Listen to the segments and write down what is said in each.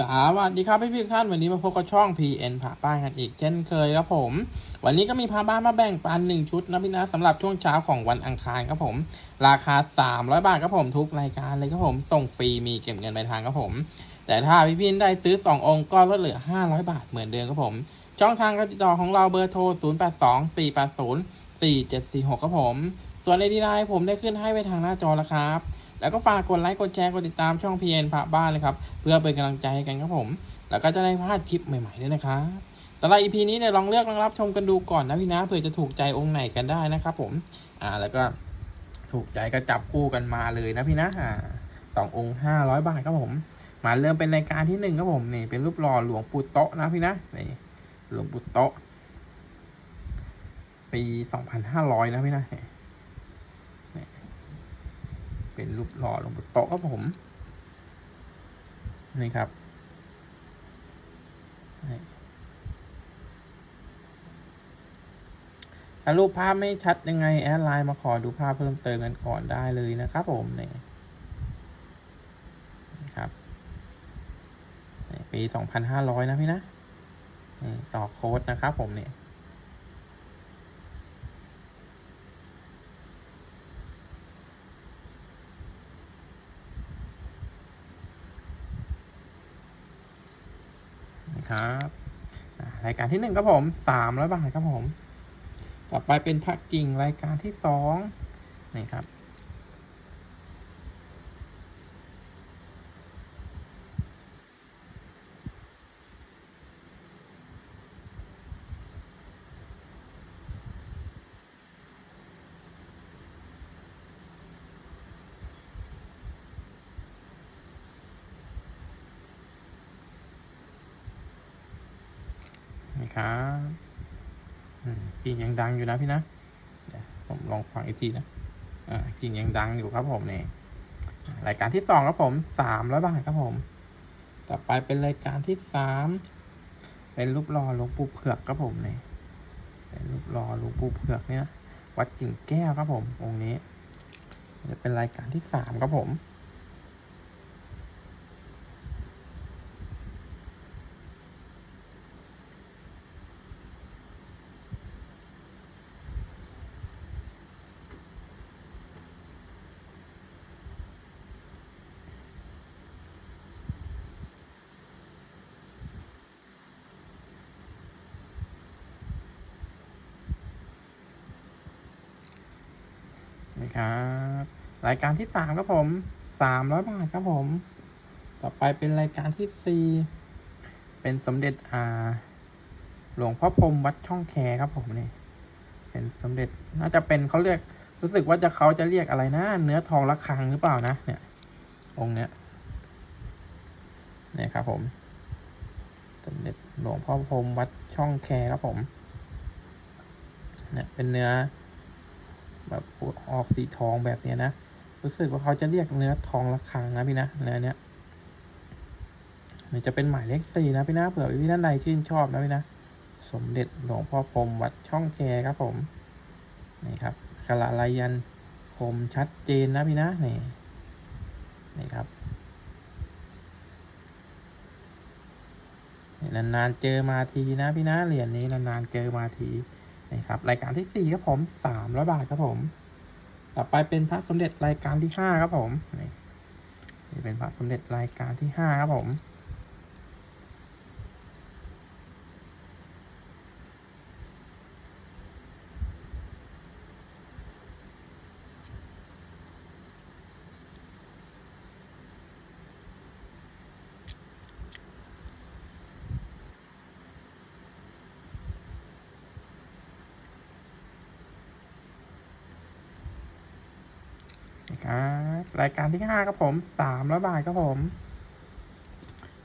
สวัสดีครับพี่พี่ท่านวันนี้มาพบกับช่อง PN ผ่าบ้านกันอีกเช่นเคยครับผม วันนี้ก็มีพาบ้านมาแบ่งปันหนึ่งชุดนะพี่นะสำหรับช่วงเช้าของวันอังคารครับผม ราคา 300 บาทครับผมทุกรายการเลยครับผมส่งฟรีมีเก็บเงินปลายทางครับผม แต่ถ้าพี่พี่ได้ซื้อ 2 องค์ก็ลดเหลือ 500 บาทเหมือนเดิมครับผม ช่องทางการติดต่อของเราเบอร์โทร 082 480 4746ครับผม ส่วนในดีไลน์ผมได้ขึ้นให้ไว้ทางหน้าจอแล้วครับ แล้วก็ฝากกดไลค์กดแชร์กดติดตามช่อง PN พระบ้านเลยครับเพื่อเป็นกำลังใจให้กันครับผม แล้วก็จะได้พลาดคลิปใหม่ๆด้วยนะครับแต่ละ EP นี้เนี่ยลองเลือกลองรับชมกันดูก่อนนะพี่นะเผื่อจะถูกใจองค์ไหนกันได้นะครับผมอ่าแล้วก็ถูกใจก็จับคู่กันมาเลยนะพี่นะอ่าสององค์ห้าร้อยบาทครับผม มาเริ่มเป็นรายการที่หนึ่งครับผมนี่เป็นรูปหล่อหลวงปู่โตะนะพี่นะนี่หลวงปู่โตะปีสองพันห้าร้อยนะพี่นะนี่ เป็น รูปหล่อลงปู่โต๊ะครับผม นี่ครับถ้ารูปภาพไม่ชัดยังไงแอดไลน์มาขอดูภาพเพิ่มเติมกันก่อนได้เลยนะครับผมนี่ครับปีสองพันห้าร้อยนะพี่นะนต่อโค้ดนะครับผมเนี่ย ครับรายการที่หนึ่งครับผมสามร้อยบาทครับผม ต่อไปเป็นพักกิ่งรายการที่สองนี่ครับ นี่ครับกิ่งยังดังอยู่นะพี่นะผมลองฟังอีกทีนะกิ่งยังดังอยู่ครับผมเนี่ยรายการที่สองครับผมสามร้อยบาทครับผม ต่อไปเป็นรายการที่สามเป็นรูปหล่อหลวงปู่เผือกครับผมเนี่ยเป็นรูปหล่อหลวงปู่เผือกเนี่ยวัดกิ่งแก้วครับผมองค์นี้จะเป็นรายการที่สามครับผม นะครับ รายการที่สามครับผมสามร้อยบาทครับผม ต่อไปเป็นรายการที่สี่เป็นสมเด็จอ่าหลวงพ่อพรมวัดช่องแคครับผมนี่เป็นสมเด็จน่าจะเป็นเขาเรียกรู้สึกว่าจะเขาจะเรียกอะไรนะ เนื้อทองระฆังหรือเปล่านะ เนี่ย องค์เนี้ยเนี่ยครับผมสมเด็จหลวงพ่อพรมวัดช่องแคครับผม เนี่ยเป็นเนื้อ แบบออกสีทองแบบเนี้ยนะ รู้สึกว่าเขาจะเรียกเนื้อทองระฆังนะพี่นะเนื้อเนี้ยมันจะเป็นหมายเลขสี่นะพี่นะเผื่อพี่ท่านใดชื่นชอบนะพี่นะ สมเด็จหลวงพ่อพรมวัดช่องแคครับผม นี่ครับกระลายันคมชัดเจนนะพี่นะนี่นี่ครับนี่นานๆเจอมาทีนะพี่นะเหรียญนี้นานๆเจอมาที นี่ครับรายการที่สี่ครับผมสามร้อยบาทครับผม ต่อไปเป็นพระสมเด็จรายการที่ห้าครับผมนี่นี่เป็นพระสมเด็จรายการที่ห้าครับผม นะค รายการที่ห้าครับผมสามร้อยบาทครับผม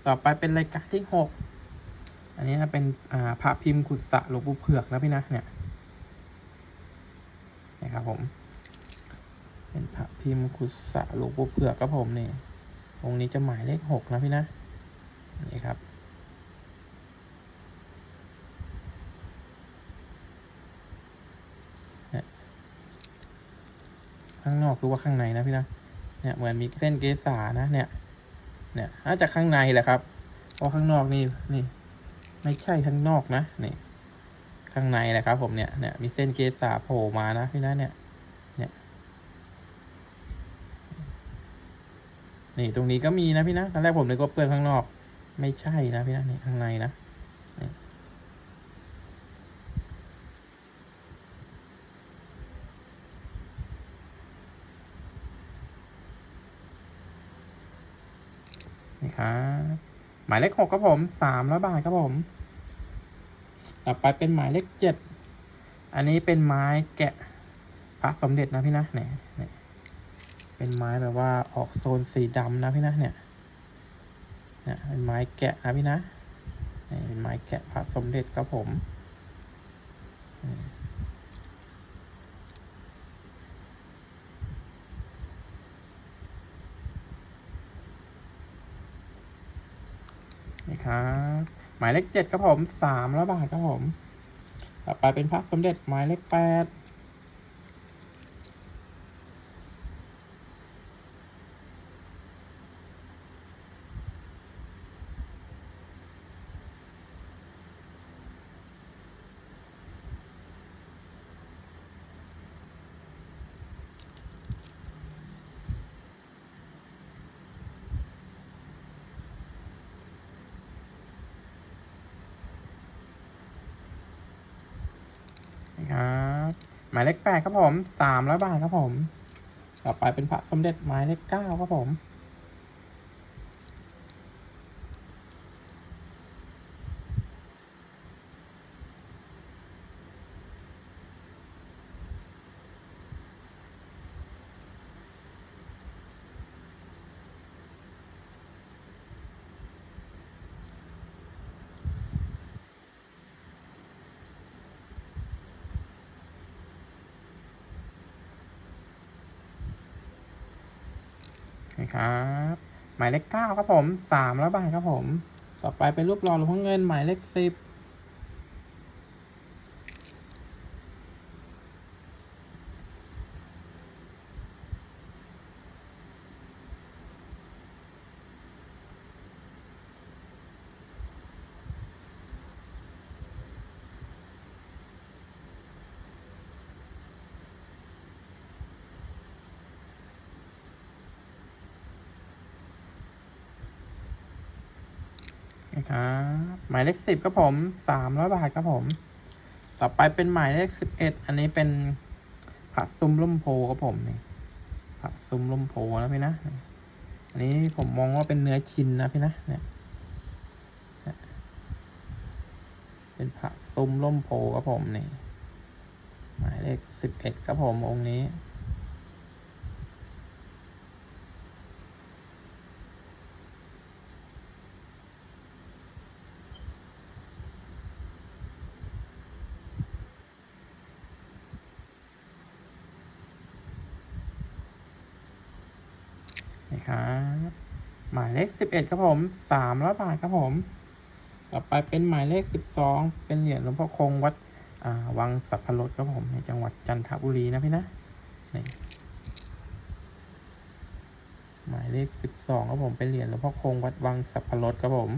ต่อไปเป็นรายการที่หกอันนี้เป็นอ่าพระพิมพ์ขุดสะหลวงปู่เผือกนะพี่นะเนี่ยนะครับผม เป็นพระพิมพ์ขุดสะหลวงปู่เผือกครับผมนี่องค์นี้จะหมายเลขหกนะพี่นะนี่ครับข้างนอกหรือว่าข้างในนะพี่นะ เนี่ยเหมือนมีเส้นเกสานะเนี่ย เนี่ยน่าจะข้างในแหละครับเพราะข้างนอกนี่นี่ ไม่ใช่ข้างนอกนะนี่ ข้างในแหละครับ ผมเนี่ยเนี่ยมีเส้นเกสาโผล่มานะพี่นะเนี่ย เนี่ย นี่ตรงนี้ก็มีนะพี่นะตอนแรกผมนึกว่าเปลือกข้างนอก ไม่ใช่นะพี่นะนี่ข้างในนะ ครับ หมายเลขหกครับผมสามร้อยบาทครับผม ต่อไปเป็นหมายเลขเจ็ดอันนี้เป็นไม้แกะพระสมเด็จนะพี่นะเนี่ยเนี่ยเป็นไม้แบบว่าออกโซนสีดำนะพี่นะเนี่ยเนี่ยเป็นไม้แกะนะพี่นะเนี่ยเป็นไม้แกะพระสมเด็จครับผม ครับ หมายเลขเจ็ดครับผมสามร้อยบาทครับผม ต่อไปเป็นพระสมเด็จหมายเลขแปด ครับ หมายเลขแปดครับผมสามร้อยบาทครับผม ต่อไปเป็นพระสมเด็จหมายเลขเก้าครับผม นะครับ หมายเลขเก้าครับผมสามร้อยบาทครับผม ต่อไปเป็นรูปหล่อหลวงพ่อเงินหมายเลขสิบนะครับหมายเลขสิบครับผมสามร้อยบาทครับผม ต่อไปเป็นหมายเลขสิบเอ็ดอันนี้เป็นผักซุ้มล่มโพครับผมนี่ผักซุ้มล่มโพนะพี่นะ อันนี้ผมมองว่าเป็นเนื้อชิ้นนะพี่นะเนี่ยเป็นผักซุ้มล่มโพครับผมนี่หมายเลขสิบเอ็ดครับผมองค์นี้ครับหมายเลข สิบเอ็ดครับผมสามร้อยบาทครับผม ต่อไปเป็นหมายเลขสิบสองเป็นเหรียญหลวงพ่อคงวัดอ่าวังสัพพรสครับผมในจังหวัดจันทบุรีนะพี่นะนี่หมายเลขสิบสองครับผมเป็นเหรียญหลวงพ่อคงวัดวังสัพพรสครับผม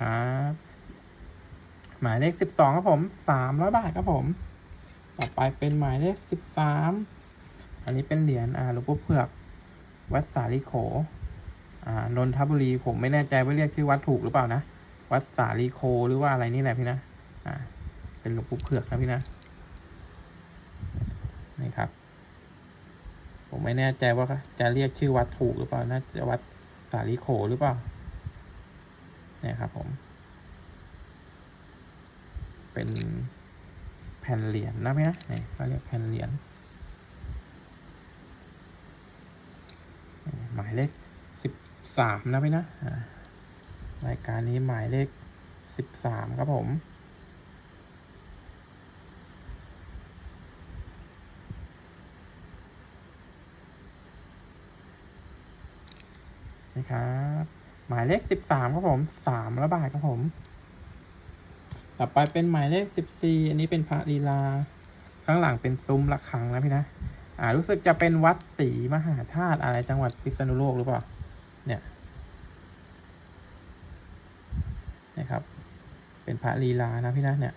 ครับ หมายเลขสิบสองครับผมสามร้อยบาทครับผม ต่อไปเป็นหมายเลขสิบสามอันนี้เป็นเหรียญอ่าหลวงพ่อเผือก วัดสาลีโขอ่านนทบุรีผมไม่แน่ใจว่าเรียกชื่อวัดถูกหรือเปล่านะ วัดสาลีโคหรือว่าอะไรนี่แหละพี่นะอ่าเป็นหลวงปู่เผือกนะพี่นะนี่ครับ ผมไม่แน่ใจว่าจะเรียกชื่อวัดถูกหรือเปล่าน่าจะวัดสาลีโขหรือเปล่า เนี่ยครับผม เป็นแผ่นเหรียญนนะไหมนะเนี่ยเขาเรียกแผ่นเหรียญหมายเลขสิบสามนะไหมนะรายการนี้หมายเลขสิบสามครับผมนี่ครับ หมายเลขสิบสามครับผมสามร้อยบาทครับผม ต่อไปเป็นหมายเลขสิบสี่อันนี้เป็นพระลีลา ข้างหลังเป็นซุ้มระฆังนะพี่นะ อ่า รู้สึกจะเป็นวัดศรีมหาธาตุอะไรจังหวัดพิษณุโลกหรือเปล่า เนี่ยนะครับ เป็นพระลีลานะพี่นะเนี่ย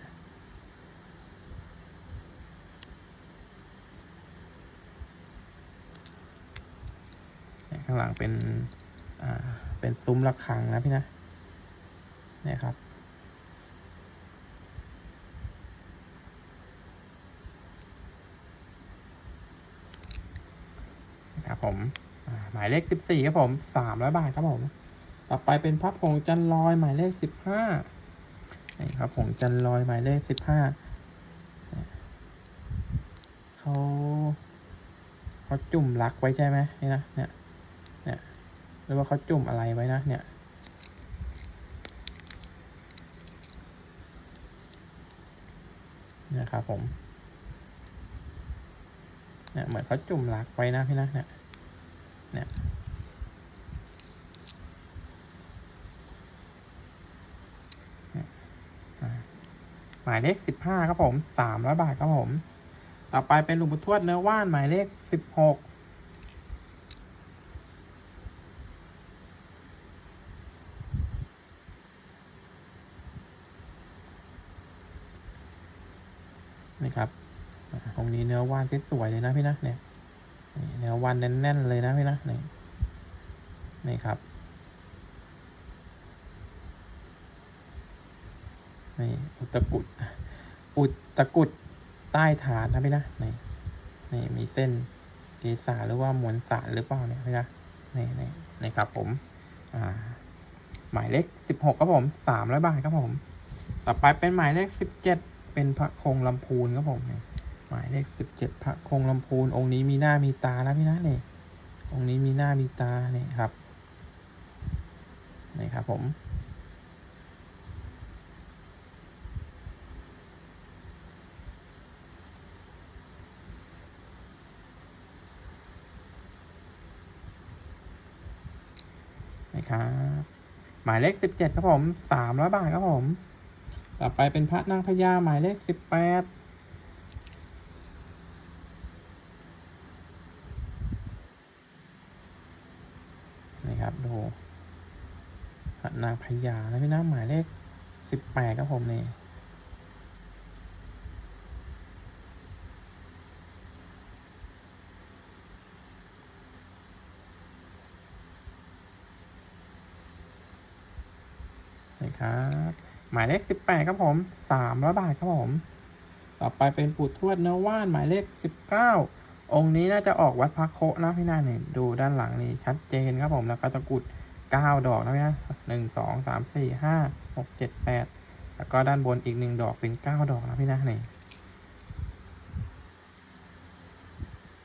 ข้างหลังเป็นอ่า เป็นซุ้มระฆังนะพี่นะเนี่ยครับนะครับผม หมายเลขสิบสี่ครับผมสามร้อยบาทครับผม ต่อไปเป็นพระผงจันลอยหมายเลขสิบห้านี่ครับผงจันลอยหมายเลขสิบห้าเขาเขาจุ่มรักไว้ใช่ไหมนี่นะเนี่ย รือว่าเขาจุ่มอะไรไว้นะเนี่ยนี่ยครับผมเนี่ยเหมือนเขาจุ่มรักไว้นะพี่นะเนี่ยเนี่ยหมายเลขสิบห้าครับผมสามร้อยบาทครับผม ต่อไปเป็นหลวงปู่ทวดเนื้อว่านหมายเลขสิบหก นี่ครับตรงนี้เนื้อว่านสวยเลยนะพี่นะเนี่ยเนื้อว่านแน่นๆเลยนะพี่นะนี่นี่ครับนี่อุตกุดอุตกุดใต้ฐานนะพี่นะนี่นี่มีเส้นเกษาหรือว่ามวลสารหรือเปล่าเนี่ยพี่นะนี่นี่นี่ครับผมอ่าหมายเลขสิบหกครับผมสามร้อยบาทครับผม ต่อไปเป็นหมายเลขสิบเจ็ด เป็นพระคงลำพูนครับผมหมายเลขสิบเจ็ดพระคงลำพูนองค์นี้มีหน้ามีตานะพี่นะเนี่ยองค์นี้มีหน้ามีตาเนี่ยครับนี่ครับผมนะครับหมายเลขสิบเจ็ดครับผมสามร้อยบาทครับผม ต่อไปเป็นพระนางพญาหมายเลขสิบแปดนี่ครับดูพระนางพญานะพี่นะหมายเลขสิบแปดครับผมนี่นี่ครับ หมายเลขสิบแปดครับผมสามร้อยบาทครับผม ต่อไปเป็นปู่ทวดเนื้อว่านหมายเลขสิบเก้าองค์นี้น่าจะออกวัดพระโคะนะพี่นาเนี่ยดูด้านหลังนี่ชัดเจนครับผมแล้วก็ตะกุดเก้าดอกนะพี่นะหนึ่งสองสามสี่ห้าหกเจ็ดแปดแล้วก็ด้านบนอีกหนึ่งดอกเป็นเก้าดอกนะพี่นะนี่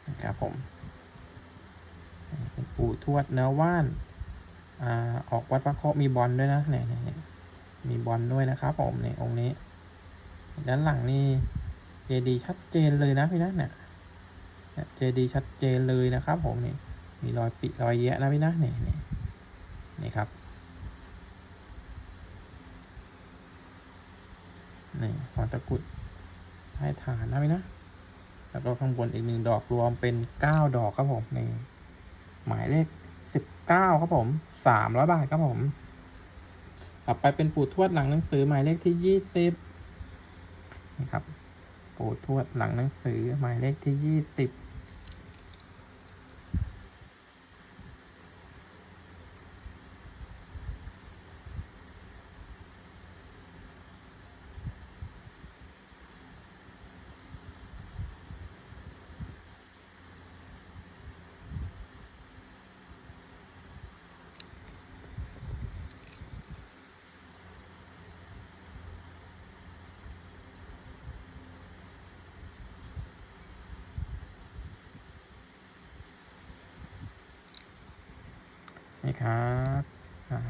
นะครับผมเป็นปู่ทวดเนื้อว่าน อ่า ออกวัดพระโคะมีบอลด้วยนะเนี่ยเนี่ย มีบอลด้วยนะครับผมเนี่ยองค์นี้ ด้านหลังนี่เจดีชัดเจนเลยนะพี่นะเนี่ยเจดีชัดเจนเลยนะครับผมนี่มีรอยปิรอยแยะนะพี่นะนี่นี่นี่ครับนี่หัวตะกุดใต้ฐานนะพี่นะ แล้วก็ข้างบนอีกหนึ่งดอกรวมเป็นเก้าดอกครับผมนี่หมายเลขสิบเก้าครับผมสามร้อยบาทครับผม ต่อไปเป็นปู่ทวดหลังหนังสือหมายเลขที่ยี่สิบนี่ครับ ปู่ทวดหลังหนังสือหมายเลขที่ยี่สิบ ครับ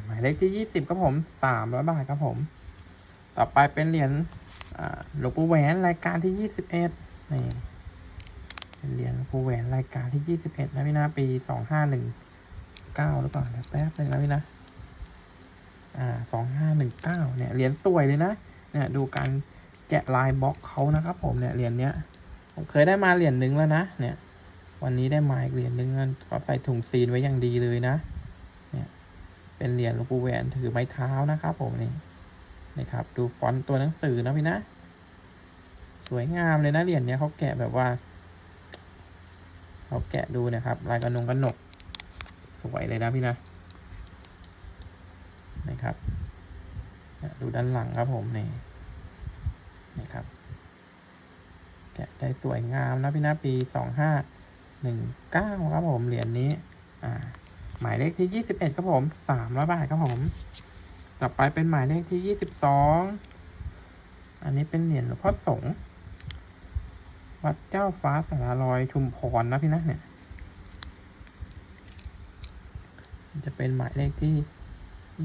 หมายเลขที่ยี่สิบครับผมสามร้อยบาทครับผม ต่อไปเป็นเหรียญหลวงปู่แหวนรายการที่ยี่สิบเอ็ดนี่เป็นเหรียญหลวงปู่แหวนรายการที่ยี่สิบเอ็ดนะพี่นะปีสองห้าหนึ่งเก้าหรือเปล่าเดียวแป๊บนึงนะพี่นะอ่าสองห้าหนึ่งเก้าเนี่ยเหรียญสวยเลยนะเนี่ยดูการแกะลายบล็อกเขานะครับผมเนี่ยเหรียญเนี้ยผมเคยได้มาเหรียญหนึ่งแล้วนะเนี่ย วันนี้ได้มาอีกเหรียญหนึ่งนั่นเขาใส่ถุงซีนไว้อย่างดีเลยนะ เป็นเหรียญหลวงปู่แหวนถือไม้เท้านะครับ ผมนี่นี่ครับ ดูฟอนต์ตัวหนังสือนะพี่นะ สวยงามเลยนะเหรียญเนี้ยเขาแกะแบบว่าเขาแกะดูนะครับลายกระนงกระหนก สวยเลยนะพี่นะนะครับดูด้านหลังครับผมนี่นี่ครับ แกะได้สวยงามนะพี่นะปีสองห้าหนึ่งเก้าครับผมเหรียญนี้ อ่า หมายเลขที่ยี่สิบเอ็ดครับผมสามร้อยบาทครับผม ต่อไปเป็นหมายเลขที่ยี่สิบสองอันนี้เป็นเหรียญหลวงพ่อสงฆ์วัดเจ้าฟ้าสารลอยชุมพรนะพี่นะเนี่ย จะเป็นหมายเลขที่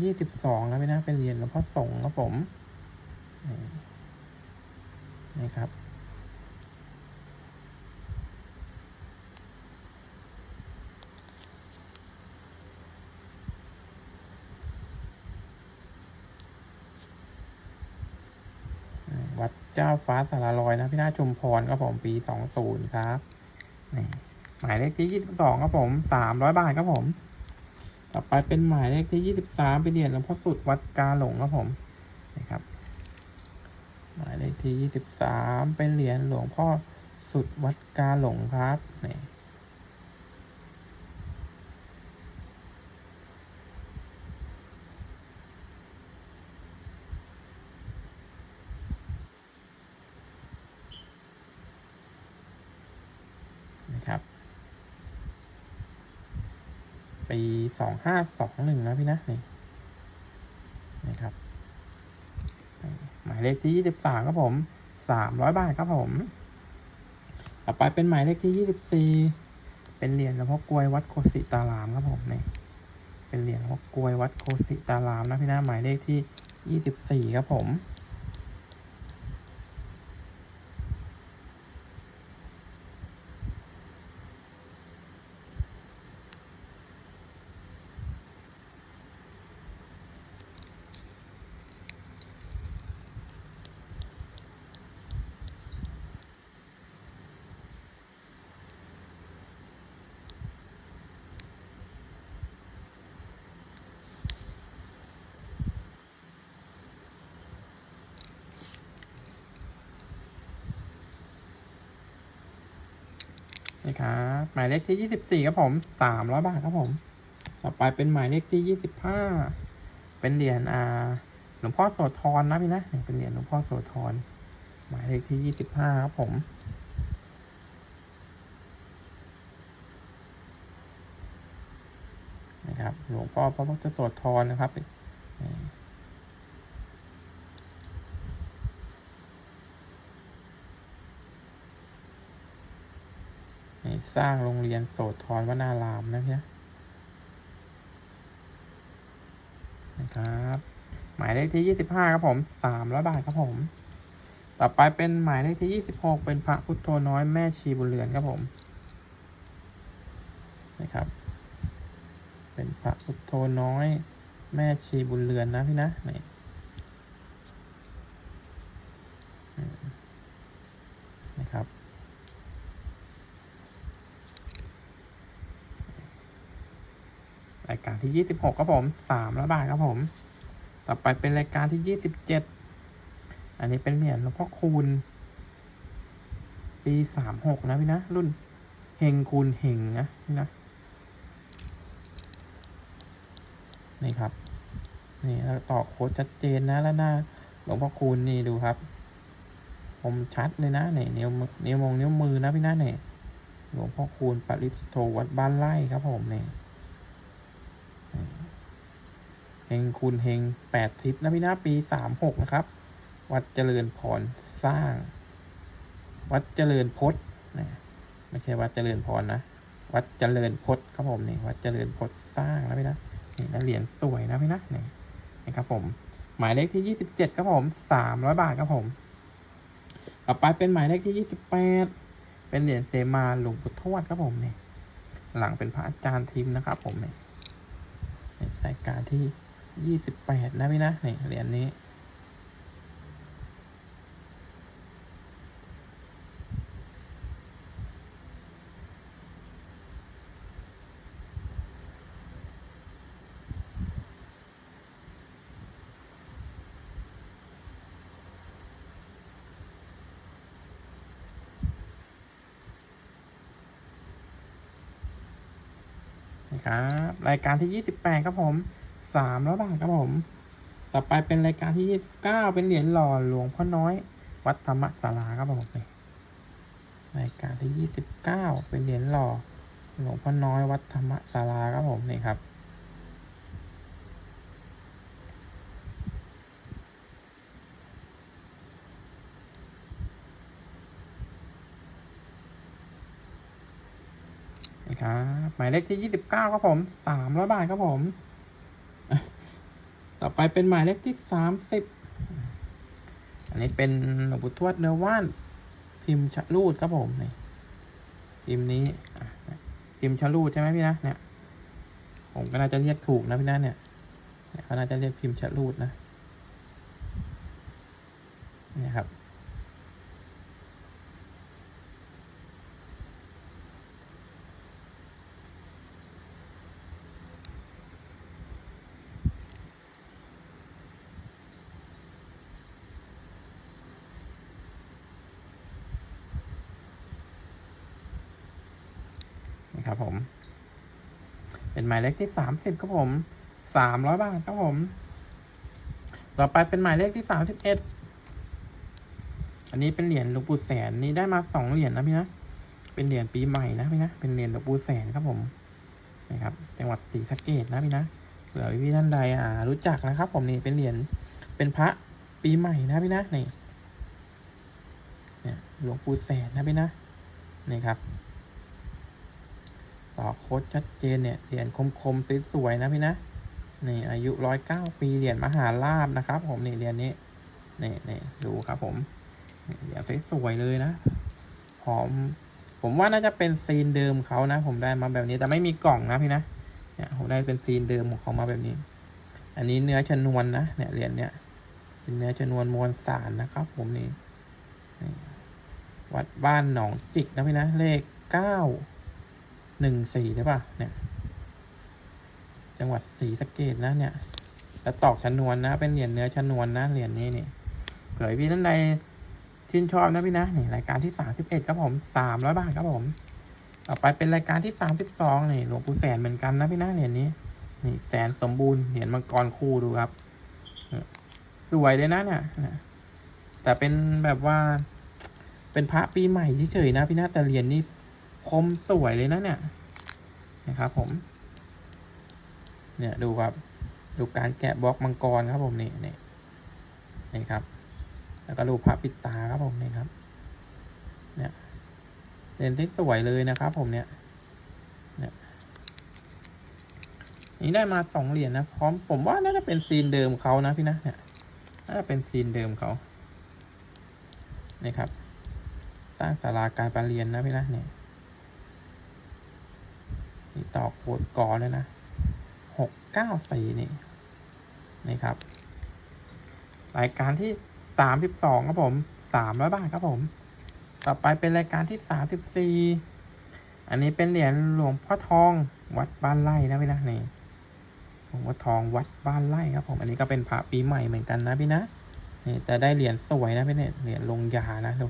ยี่สิบสองแล้วพี่นะเป็นเหรียญหลวงพ่อสงฆ์ครับผมนี่ครับ วัดเจ้าฟ้าสารลอยนะพี่นาชุมพรครับผมปีสองศูนย์ครับหมายเลขที่ยี่สิบสองครับผมสามร้อยบาทครับผม ต่อไปเป็นหมายเลขที่ยี่สิบสามเป็นเหรียญหลวงพ่อสุดวัดกาหลงครับผมนี่ครับ หมายเลขที่ยี่สิบสามเป็นเหรียญหลวงพ่อสุดวัดกาหลงครับนี่ นะครับ ปีสองห้าสองหนึ่งนะพี่นะนี่นี่ครับ หมายเลขที่ยี่สิบสามครับผมสามร้อยบาทครับผม ต่อไปเป็นหมายเลขที่ยี่สิบสี่เป็นเหรียญหลวงพ่อกลวยวัดโคสิตารามครับผมนี่เป็นเหรียญหลวงพ่อกลวยวัดโคสิตารามนะพี่นะหมายเลขที่ยี่สิบสี่ครับผม นี่ครับหมายเลขที่ยี่สิบสี่ครับผมสามร้อยบาทครับผม ต่อไปเป็นหมายเลขที่ยี่สิบห้าเป็นเหรียญอ่าหลวงพ่อโสธรนะพี่นะเป็นเหรียญหลวงพ่อโสธรหมายเลขที่ยี่สิบห้าครับผมนะครับหลวงพ่อพระพุทธโสธรนะครับ สร้างโรงเรียนโสธรวนารามนะพี่นะนะครับ หมายเลขที่ยี่สิบห้าครับผมสามร้อยบาทครับผม ต่อไปเป็นหมายเลขที่ยี่สิบหกเป็นพระพุทโธน้อยแม่ชีบุญเรือนครับผมนะครับ เป็นพระพุทโธน้อยแม่ชีบุญเรือนนะพี่นะนี่อืมนะครับ รายการ ที่ยี่สิบหกครับผมสามร้อยบาทครับผม ต่อไปเป็นรายการที่ยี่สิบเจ็ดอันนี้เป็นเหรียญหลวงพ่อคูณ ปีสามหกนะพี่นะ รุ่นเฮงคูณเฮงนะพี่นะ นี่ครับ นี่ต่อโค้ดชัดเจนนะแล้วหน้าหลวงพ่อคูณนี่ดูครับผมชัดเลยนะเนี่ยนิ้วมือนิ้วมงนิ้วมือนะพี่นะเนี่ยหลวงพ่อคูณปริสุทโธวัดบ้านไร่ครับผมเนี่ย เฮงคูณเฮงแปดทิศนะพี่นะปีสามหกนะครับ วัดเจริญพรสร้าง วัดเจริญพจน์นะไม่ใช่วัดเจริญพรนะ วัดเจริญพจน์ครับผมนี่วัดเจริญพจน์สร้างนะพี่นะนี่นะเหรียญสวยนะพี่นะนี่นี่ครับผมหมายเลขที่ยี่สิบเจ็ดครับผมสามร้อยบาทครับผมต่อไปเป็นหมายเลขที่ยี่สิบแปดเป็นเหรียญเซมาหลวงปู่ทวดครับผมนี่หลังเป็นพระอาจารย์ทิมนะครับผมเนี่ยรายการที่ ยี่สิบแปดนะพี่นะนี่เหรียญนี้ นะครับ รายการที่ยี่สิบแปดครับผม สามร้อยบาทครับผม ต่อไปเป็นรายการที่ยี่สิบเก้าเป็นเหรียญหล่อหลวงพ่อน้อย วัดธรรมศาลาครับผมนี่รายการที่ยี่สิบเก้าเป็นเหรียญหล่อหลวงพ่อน้อยวัดธรรมศาลาครับผมนี่ครับนะครับหมายเลขที่ยี่สิบเก้าครับผมสามร้อยบาทครับผม ต่อไปเป็นหมายเลขที่สามสิบอันนี้เป็นหลวงปู่ทวดเนื้อว่าน พิมพ์ชะลูดครับผมนี่พิมพ์นี้พิมพ์ชะลูดใช่ไหมพี่นะเนี่ย ผมก็น่าจะเรียกถูกนะพี่นะเนี่ยเนี่ยเขาน่าจะเรียกพิมพ์ชะลูดนะ นี่ครับ ครับผม เป็นหมายเลขที่สามสิบครับผมสามร้อยบาทครับผม ต่อไปเป็นหมายเลขที่สามสิบเอ็ดอันนี้เป็นเหรียญหลวงปู่แสนนี่ได้มาสองเหรียญนะพี่นะ เป็นเหรียญปีใหม่นะพี่นะ เป็นเหรียญหลวงปู่แสนครับผม นะครับ จังหวัดศรีสะเกดนะพี่นะ เผื่อพี่ๆท่านใดอ่า รู้จักนะครับ ผมนี่เป็นเหรียญ เป็นพระปีใหม่นะพี่นะนี่เนี่ยหลวงปู่แสนนะพี่นะนี่ครับ ต่อโค้ดชัดเจนเนี่ยเหรียญคมๆสวยๆนะพี่นะนี่อายุร้อยเก้าปีเหรียญมหาลาบนะครับ ผมนี่เหรียญนี้นี่นี่ดูครับผมเหรียญสวยๆเลยนะหอมผมว่าน่าจะเป็นซีนเดิมเขานะ ผมได้มาแบบนี้แต่ไม่มีกล่องนะพี่นะเนี่ยผมได้เป็นซีนเดิมของเขามาแบบนี้ อันนี้เนื้อชนวนนะเนี่ยเหรียญเนี่ยเป็นเนื้อชนวนมวลสารนะครับ ผมนี่วัดบ้านหนองจิกนะพี่นะเลขเก้า หนึ่งสี่ใช่ป่ะเนี่ย จังหวัดศรีสะเกดนะเนี่ย แล้วตอกชนวนนะ เป็นเหรียญเนื้อชนวนนะเหรียญนี้เนี่ยเผื่อพี่ท่านใดชื่นชอบนะพี่นะนี่รายการที่สามสิบเอ็ดครับผมสามร้อยบาทครับผม ต่อไปเป็นรายการที่สามสิบสองนี่หลวงปู่แสนเหมือนกันนะพี่นะเหรียญนี้ นี่แสนสมบูรณ์เหรียญมังกรคู่ดูครับสวยเลยนะเนี่ยแต่เป็นแบบว่า เป็นพระปีใหม่เฉยๆนะพี่นะแต่เหรียญนี้ คมสวยเลยนะเนี่ยนะครับผม เนี่ยดูครับ ดูการแกะบล็อกมังกรครับผมนี่นี่นี่ครับ แล้วก็ดูพระปิดตาครับผมนี่ครับ เนี่ยเหรียญที่สวยเลยนะครับผมเนี่ยเนี่ยนี่ได้มาสองเหรียญนะพร้อมผมว่าน่าจะเป็นซีนเดิมเขานะพี่นะเนี่ยน่าจะเป็นซีนเดิมเขานี่ครับ สร้างศาลาการประเรียนนะพี่นะเนี่ย นี่ต่อโคดกอเลยนะหกเก้าสี่นี่นี่ครับ รายการที่สามสิบสองครับผมสามร้อยบาทครับผม ต่อไปเป็นรายการที่สามสิบสี่อันนี้เป็นเหรียญหลวงพ่อทองวัดบ้านไร่นะพี่นะนี่หลวงพ่อทองวัดบ้านไร่ครับผม อันนี้ก็เป็นพระปีใหม่เหมือนกันนะพี่นะนี่แต่ได้เหรียญสวยนะพี่เนี่ยเหรียญลงยานะดู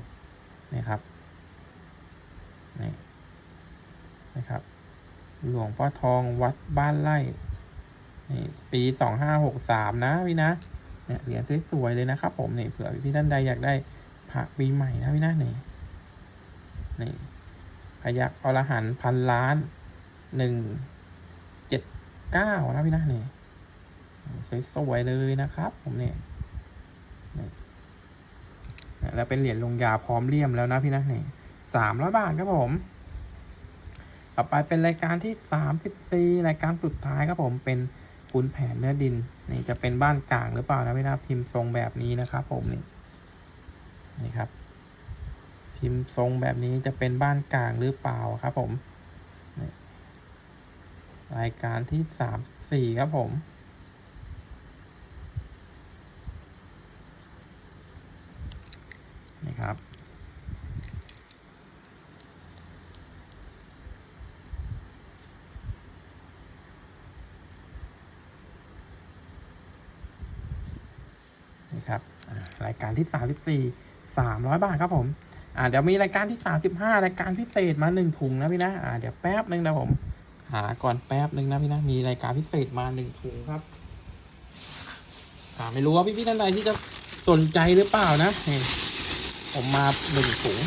นี่ครับนี่นะครับ หลวงพ่อทองวัดบ้านไร่นี่ปีสองห้าหกสามนะพี่นะเนี่ยเหรียญสวยๆเลยนะครับ ผมนี่เผื่อพี่ท่านใดอยากได้พระปีใหม่นะพี่นะนี่นี่พยักอรหันพันล้านหนึ่งเจ็ดเก้านะพี่นะนี่สวยๆเลยนะครับ ผมเนี่ยแล้วเป็นเหรียญลงยาพร้อมเลี่ยมแล้วนะพี่นะนี่สามร้อยบาทครับผม ต่อไปเป็นรายการที่สามสิบสี่รายการสุดท้ายครับผมเป็นคูนแผ่นเนื้อดินนี่จะเป็นบ้านกลางหรือเปล่านะพี่นะพิมพ์ทรงแบบนี้นะครับผมนี่นี่ครับ พิมพ์ทรงแบบนี้จะเป็นบ้านกลางหรือเปล่าครับผมรายการที่สามสี่ครับผม นี่ครับ นี่ครับอ่ารายการที่สามสิบสี่สามร้อยบาทครับผมอ่าเดี๋ยวมีรายการที่สามสิบห้ารายการพิเศษมาหนึ่งถุงนะพี่นะอ่าเดี๋ยวแป๊บหนึ่งนะผม หาก่อนแป๊บหนึ่งนะพี่นะมีรายการพิเศษมาหนึ่งถุงครับอ่าไม่รู้ว่าพี่พี่ๆท่านใดที่จะสนใจหรือเปล่านะนี่ผมมาหนึ่งถุง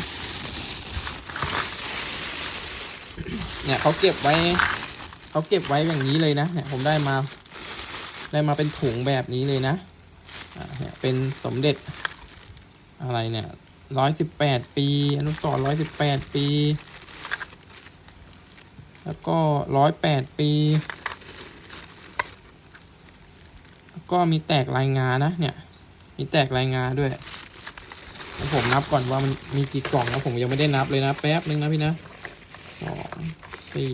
เนี่ยเขาเก็บไว้เขาเก็บไว้อย่างนี้เลยนะเนี่ยผมได้มา ได้มาเป็นถุงแบบนี้เลยนะอ่าเนี่ยเป็นสมเด็จ อะไรเนี่ยร้อยสิบแปดปี อนุสรร้อยสิบแปดปี แล้วก็ร้อยแปดปี แล้วก็มีแตกรายงานนะเนี่ย มีแตกรายงานด้วย ผมนับก่อนว่ามันมีกี่กล่องนะผมยังไม่ได้นับเลยนะ แป๊บนึงนะพี่นะสองสี่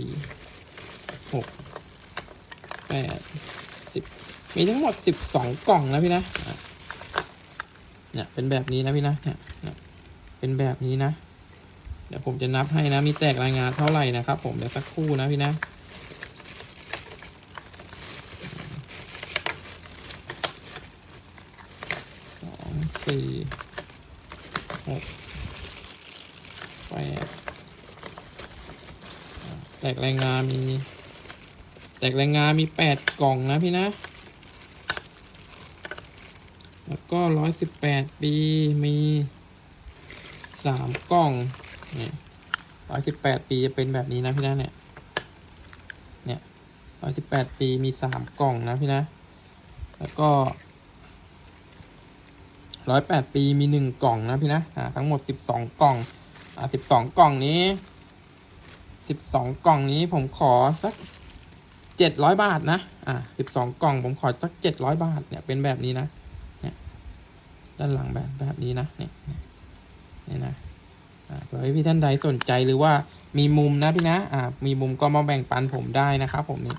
หกแปดสิบมีทั้งหมดสิบสองกล่องนะพี่นะ อะ เนี่ยเป็นแบบนี้นะพี่นะเนี่ยเนี่ยเป็นแบบนี้นะ เดี๋ยวผมจะนับให้นะ มีแตกรายงานเท่าไหร่นะครับ ผมเดี๋ยวสักครู่นะพี่นะสองสี่หกแปดแตกแรงงานมีแตกแรงงานมีแปดกล่องนะพี่นะ แล้วก็ร้อยสิบแปดปีมีสามกล่องเนี่ยร้อยสิบแปดปีจะเป็นแบบนี้นะพี่นะเนี่ย เนี่ยร้อยสิบแปดปีมีสามกล่องนะพี่นะ แล้วก็ร้อยแปดปีมีหนึ่งกล่องนะพี่นะอ่าทั้งหมดสิบสองกล่อง อ่าสิบสองกล่องนี้สิบสองกล่องนี้ผมขอสักเจ็ดร้อยบาทนะ อ่าสิบสองกล่องผมขอสักเจ็ดร้อยบาทเนี่ยเป็นแบบนี้นะ ด้านหลังแบบแบบนี้นะเนี่นี่นะเผื่อพี่ท่านใดสนใจหรือว่ามีมุมนะพี่นะอ่ามีมุมก็มาแบ่งปันผมได้นะครับผมนี่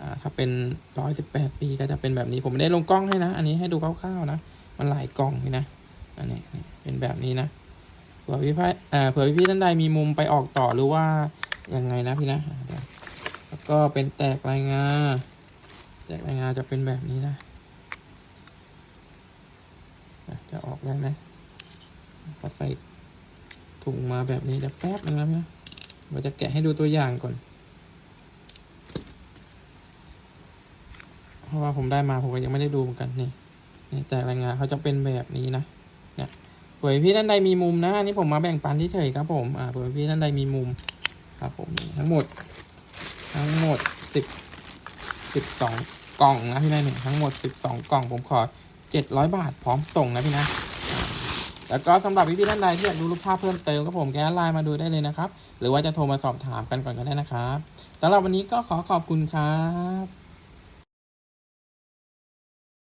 อ่าถ้าเป็นร้อยสิบแปดปีก็จะเป็นแบบนี้ผมไม่ได้ลงกล้องให้นะ อันนี้ให้ดูคร่าวๆนะ มันหลายกล่องนี่นะอันนี้เป็นแบบนี้นะเผื่อพี่พ่อ่อเผื่อพี่ท่านใดมีมุมไปออกต่อหรือว่ายังไงนะพี่นะแล้วก็เป็นแตกรายงานแตกรายงานจะเป็นแบบนี้นะ จะออกได้ไหมก็ใส่ถุงมาแบบนี้เดี๋ยวแป๊บนึงนะพี่นะเราจะแกะให้ดูตัวอย่างก่อน เพราะว่าผมได้มาผมก็ยังไม่ได้ดูเหมือนกันนี่นี่แต่รายงานเขาจะเป็นแบบนี้นะเนี่ยเผื่อพี่ท่านใดมีมุมนะอันนี้ผมมาแบ่งปันเฉยๆครับผมอ่าเผื่อพี่ท่านใดมีมุมครับผมทั้งหมด ทั้งหมดสิบสิบสองกล่องนะพี่นายหนึ่งทั้งหมดสิบสองกล่องผมขอ เจ็ดร้อยบาทพร้อมส่งนะพี่นะ แล้วก็สำหรับพี่ๆท่านใดที่อยากดูรูปภาพเพิ่มเติมก็ผมแกไลน์มาดูได้เลยนะครับ หรือว่าจะโทรมาสอบถามกันก่อนก็ได้นะครับสำหรับวันนี้ก็ขอขอบคุณครับ